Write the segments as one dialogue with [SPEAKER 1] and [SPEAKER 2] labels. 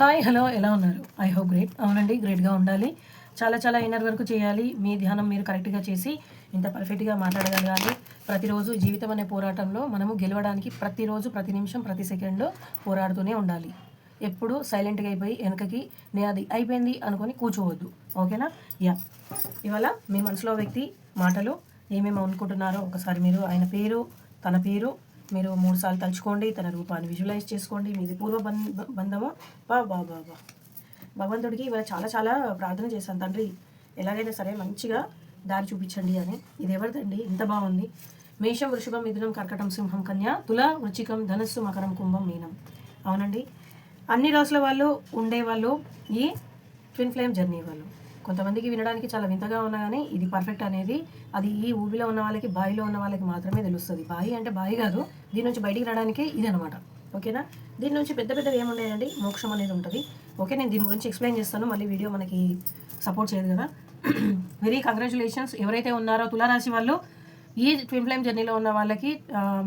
[SPEAKER 1] Hi hello ఎలా ఉన్నారు? I hope great అవునండి గ్రేట్గా ఉండాలి. చాలా చాలా ఇన్నర్ వరకు చేయాలి. మీ ధ్యానం మీరు కరెక్ట్గా చేసి ఇంత పర్ఫెక్ట్గా మాట్లాడగలగాలి. ప్రతిరోజు జీవితం అనే పోరాటంలో మనము గెలవడానికి ప్రతిరోజు ప్రతి నిమిషం ప్రతి సెకండ్ పోరాడుతూనే ఉండాలి. ఎప్పుడు సైలెంట్గా అయిపోయి వెనకకి నేను అది అయిపోయింది అనుకొని కూర్చోవద్దు. ఓకేనా? యా ఇవాళ మీ మనసులో వ్యక్తి మాటలు ఏమేమి అనుకుంటున్నారో ఒకసారి మీరు ఆయన పేరు తన పేరు మీరు మూడు సార్లు తలుచుకోండి తన రూపాన్ని విజువలైజ్ చేసుకోండి మీది పూర్వ బం- బంధము? బా బా బా బా. భగవంతుడికి ఇవాళ చాలా చాలా ప్రార్థన చేశాను తండ్రి. ఎలాగైనా సరే మంచిగా దారి చూపించండి అని. ఇది ఎవరిదండి? ఇంత బాగుంది. మేషం వృషభం మిథునం కర్కటం సింహం కన్య తుల వృచ్చికం ధనస్సు మకరం కుంభం మీనం. అవునండి. అన్ని రాసుల వాళ్ళు ఉండేవాళ్ళు ఈ ట్విన్ ఫ్లేమ్ జర్నీ వాళ్ళు. కొంతమందికి వినడానికి చాలా వింతగా ఉన్నా కానీ ఇది పర్ఫెక్ట్ అనేది. అది ఈ ఊబిలో ఉన్న వాళ్ళకి బావిలో ఉన్న వాళ్ళకి మాత్రమే తెలుస్తుంది. బావి అంటే బావి కాదు. దీని నుంచి బయటికి రావడానికి ఇది అనమాట ఓకేనా? దీని నుంచి పెద్ద పెద్దవి ఏముండేనండి మోక్షం అనేది ఉంటుంది. ఓకే నేను దీని గురించి ఎక్స్ప్లెయిన్ చేస్తాను. మళ్ళీ వీడియో మనకి సపోర్ట్ చేయదు కదా. వెరీ కంగ్రాచులేషన్స్ ఎవరైతే ఉన్నారో తులారాశి వాళ్ళు ఈ ట్విన్ ఫ్లేమ్ జర్నీలో ఉన్న వాళ్ళకి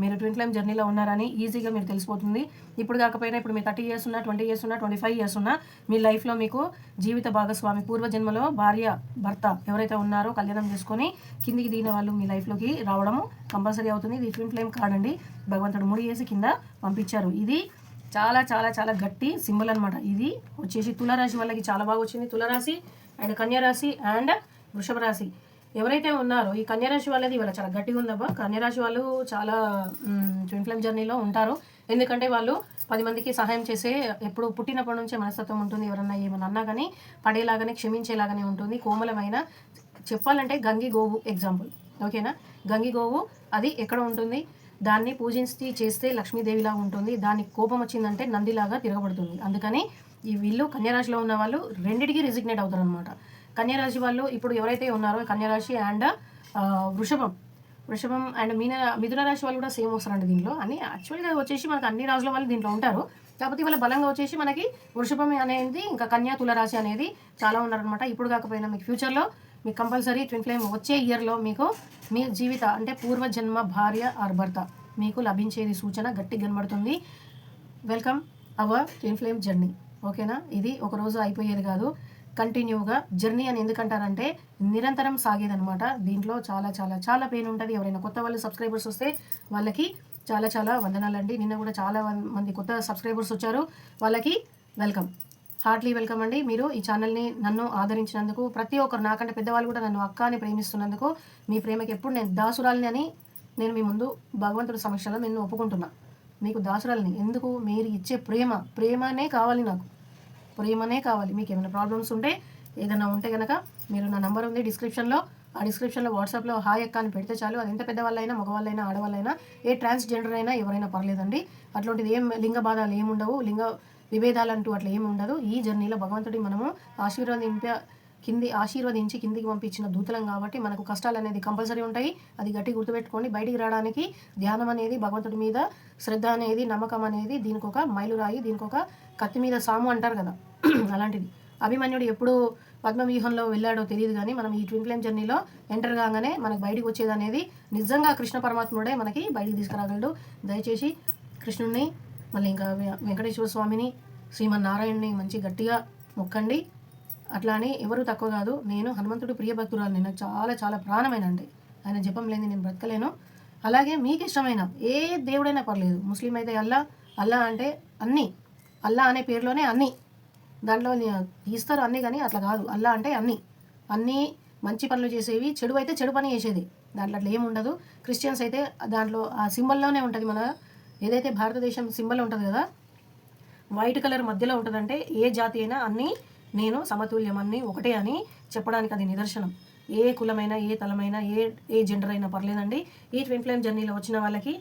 [SPEAKER 1] మీరు ట్విన్ ఫ్లేమ్ జర్నీలో ఉన్నారని ఈజీగా మీరు తెలిసిపోతుంది. ఇప్పుడు కాకపోయినా ఇప్పుడు మీరు థర్టీ ఇయర్స్ ఉన్నా ట్వంటీ ఇయర్స్ ఉన్నా ట్వంటీ ఫైవ్ ఇయర్స్ ఉన్నా మీ లైఫ్లో మీకు జీవిత భాగస్వామి పూర్వజన్మలో భార్య భర్త ఎవరైతే ఉన్నారో కళ్యాణం చేసుకొని కిందికి దిగిన వాళ్ళు మీ లైఫ్లోకి రావడము కంపల్సరీ అవుతుంది. ఇది ట్విన్ ఫ్లేమ్ కార్డ్ అండి. భగవంతుడు ముడి వేసి కింద పంపించారు. ఇది చాలా చాలా చాలా గట్టి సింబల్ అనమాట ఇది వచ్చేసి తులారాశి వాళ్ళకి చాలా బాగా వచ్చింది. తులారాశి అండ్ కన్యారాశి అండ్ వృషభ రాశి ఎవరైతే ఉన్నారో ఈ కన్యారాశి వాళ్ళది ఇవాళ చాలా గట్టిగా ఉందబ్బా. కన్యరాశి వాళ్ళు చాలా ట్విన్ ఫ్లేమ్ జర్నీలో ఉంటారు. ఎందుకంటే వాళ్ళు పది మందికి సహాయం చేసే ఎప్పుడు పుట్టినప్పటి నుంచే మనస్తత్వం ఉంటుంది. ఎవరన్నా ఏమన్నా అన్నా కానీ పడేలాగానే క్షమించేలాగానే ఉంటుంది. కోమలమైన చెప్పాలంటే గంగి గోవు ఎగ్జాంపుల్ ఓకేనా? గంగి గోవు అది ఎక్కడ ఉంటుంది? దాన్ని పూజించి చేస్తే లక్ష్మీదేవిలా ఉంటుంది. దానికి కోపం వచ్చిందంటే నందిలాగా తిరగబడుతుంది. అందుకని ఈ వీళ్ళు కన్యరాశిలో ఉన్న వాళ్ళు రెండిటికి రిజిగ్నేట్ అవుతారు అనమాట కన్యారాశి వాళ్ళు ఇప్పుడు ఎవరైతే ఉన్నారో కన్యారాశి అండ్ వృషభం. వృషభం అండ్ మీన మిథున రాశి వాళ్ళు కూడా సేమ్ వస్తారండి దీనిలో. అని యాక్చువల్గా వచ్చేసి మనకు అన్ని రాశుల వాళ్ళు దీంట్లో ఉంటారు. కాకపోతే వాళ్ళ బలంగా వచ్చేసి మనకి వృషభం అనేది ఇంకా కన్యా తులరాశి అనేది చాలా ఉన్నారనమాట ఇప్పుడు కాకపోయినా మీకు ఫ్యూచర్లో మీకు కంపల్సరీ ట్విన్ ఫ్లేమ్ వచ్చే ఇయర్లో మీకు మీ జీవిత అంటే పూర్వజన్మ భార్య ఆర్ భర్త మీకు లభించేది సూచన గట్టి కనబడుతుంది. Welcome our twin flame journey ఓకేనా ఇది ఒక రోజు అయిపోయేది కాదు. కంటిన్యూగా జర్నీ అని ఎందుకంటారంటే నిరంతరం సాగేదనమాట దీంట్లో చాలా చాలా చాలా పెయిన్ ఉంటుంది. ఎవరైనా కొత్త వాళ్ళు సబ్స్క్రైబర్స్ వస్తే వాళ్ళకి చాలా చాలా వందనాలండి. నిన్న కూడా చాలా మంది కొత్త సబ్స్క్రైబర్స్ వచ్చారు. వాళ్ళకి వెల్కమ్. హార్ట్లీ వెల్కమ్ అండి. మీరు ఈ ఛానల్ని నన్ను ఆదరించినందుకు ప్రతి ఒక్కరు నాకంటే పెద్దవాళ్ళు కూడా నన్ను అక్క అని ప్రేమిస్తున్నందుకు మీ ప్రేమకి ఎప్పుడు నేను దాసురాలని అని నేను మీ ముందు భగవంతుడి సమక్షంలో నేను ఒప్పుకుంటున్నా. మీకు దాసురాలని ఎందుకు? మీరు ఇచ్చే ప్రేమ ప్రేమనే కావాలి నాకు. ప్రేమనే కావాలి. మీకు ఏమైనా ప్రాబ్లమ్స్ ఉంటే ఏదైనా ఉంటే కనుక మీరు నా నంబర్ ఉంది డిస్క్రిప్షన్లో ఆ డిస్క్రిప్షన్లో వాట్సాప్లో హాయ్ అక్క అని పెడితే చాలు. అది ఎంత పెద్దవాళ్ళైనా మగవాళ్ళైనా ఆడవాళ్ళైనా ఏ ట్రాన్స్జెండర్ అయినా ఎవరైనా పర్లేదండి. అట్లాంటిది ఏం లింగ బాధాలు ఏముండవు లింగ విభేదాలు అంటూ అట్లా ఏమి ఉండదు. ఈ జర్నీలో భగవంతుడి మనము ఆశీర్వదింప కింది ఆశీర్వదించి కిందికి పంపించిన దూతలం కాబట్టి మనకు కష్టాలు అనేది కంపల్సరీ ఉంటాయి. అది గట్టి గుర్తుపెట్టుకోండి. బయటికి రావడానికి ధ్యానం అనేది భగవంతుడి మీద శ్రద్ధ అనేది నమ్మకం అనేది దీనికి ఒక మైలురాయి దీనికి ఒక కత్తి మీద సాము అంటారు కదా. అలాంటిది. అభిమన్యుడు ఎప్పుడు పద్మవ్యూహంలో వెళ్ళాడో తెలియదు కానీ మనం ఈ ట్విన్ ఫ్లేమ్ జర్నీలో ఎంటర్ కాగానే మనకు బయటికి వచ్చేది అనేది నిజంగా కృష్ణ పరమాత్ముడే మనకి బయటికి తీసుకురాగలడు. దయచేసి కృష్ణుడిని మళ్ళీ ఇంకా వెంకటేశ్వర స్వామిని శ్రీమన్నారాయణని మంచి గట్టిగా మొక్కండి. అట్లా అని ఎవరు తక్కువ కాదు నేను హనుమంతుడు ప్రియ భక్తురాలు నాకు చాలా చాలా ప్రాణమైనండి ఆయన జపం లేని నేను బ్రతకలేను. అలాగే మీకు ఇష్టమైన ఏ దేవుడైనా పర్లేదు. ముస్లిం అయితే అల్లా అల్లా అంటే అన్నీ. అల్లా అనే పేరులోనే అన్నీ. దాంట్లో తీస్తారు అన్నీ కానీ అట్లా కాదు. అల్లా అంటే అన్నీ. అన్నీ మంచి పనులు చేసేవి. చెడు అయితే చెడు పని చేసేది. దాంట్లో అట్లా ఏమి ఉండదు. క్రిస్టియన్స్ అయితే దాంట్లో ఆ సింబల్లోనే ఉంటుంది మన ఏదైతే భారతదేశం సింబల్ ఉంటుంది కదా వైట్ కలర్ మధ్యలో ఉంటుందంటే ఏ జాతి అయినా అన్నీ నేను సమతుల్యం అన్నీ ఒకటే అని చెప్పడానికి అది నిదర్శనం. ఏ కులమైనా ఏ తలమైనా ఏ ఏ జెండర్ అయినా పర్లేదండి. ఈ ట్విన్ ఫ్లేమ్ జర్నీలో వచ్చిన వాళ్ళకి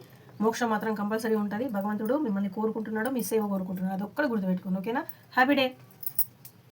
[SPEAKER 1] మోక్షం మాత్రం కంపల్సరీ ఉంటుంది. భగవంతుడు మిమ్మల్ని కోరుకుంటున్నాడు మీ సేవ కోరుకుంటున్నాడు. అది ఒక్కటి గుర్తుపెట్టుకోండి ఓకేనా? Happy day